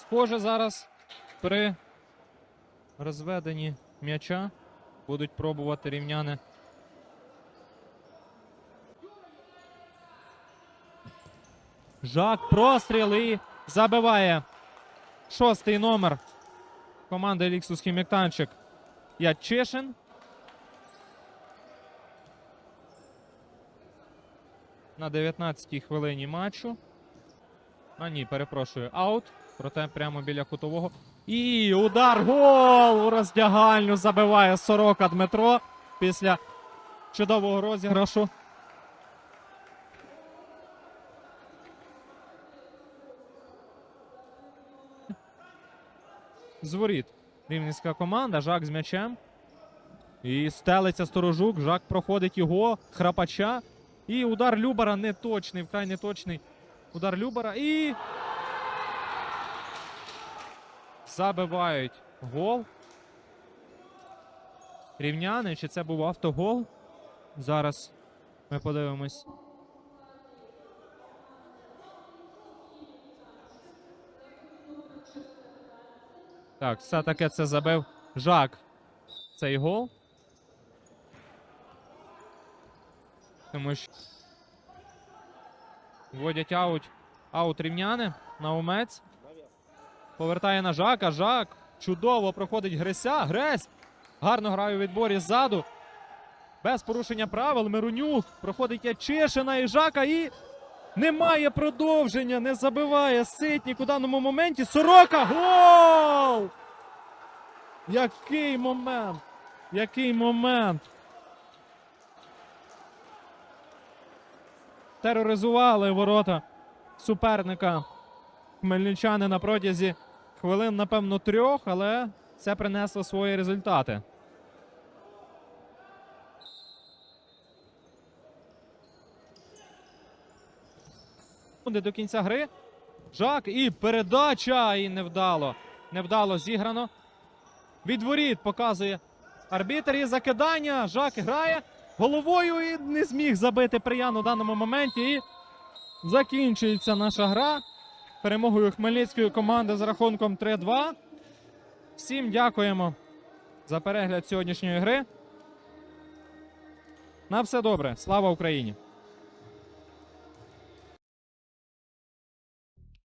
Схоже, зараз при розведенні м'яча будуть пробувати рівняни. Жак простріл і забиває шостий номер команди Ліксус Хіміктанчик Ячишин. На 19-й хвилині матчу. А ні, перепрошую, аут. Проте прямо біля кутового. І удар гол у роздягальню забиває Сорока Дмитро після чудового розіграшу. З воріт. Рівненська команда. Жак з м'ячем. І стелиться сторожук. Жак проходить його. Храпача. І удар Любара неточний, вкрай неточний. Удар Любара і. Забивають гол. Рівняни. Чи це був автогол? Зараз ми подивимось. Так, все-таки це забив Жак. Цей гол. Тому що вводять аут. Аут рівняни. Наумець. Повертає на Жака. Жак. Чудово проходить Греся. Гресь. Гарно грає у відборі ззаду. Без порушення правил. Миронюк. Проходить Ячишина і Жака. І немає продовження. Не забиває Ситнік у даному моменті. Сорока. Гол! Який момент! Який момент! Тероризували ворота суперника хмельничани на протязі хвилин, напевно, трьох, але це принесло свої результати. Секунди До кінця гри. Жак і передача. І невдало. Невдало зіграно. Від воріт показує арбітр і закидання. Жак грає головою і не зміг забити Приян у даному моменті. І закінчується наша гра перемогою хмельницької команди з рахунком 3-2. Всім дякуємо за перегляд сьогоднішньої гри. На все добре. Слава Україні!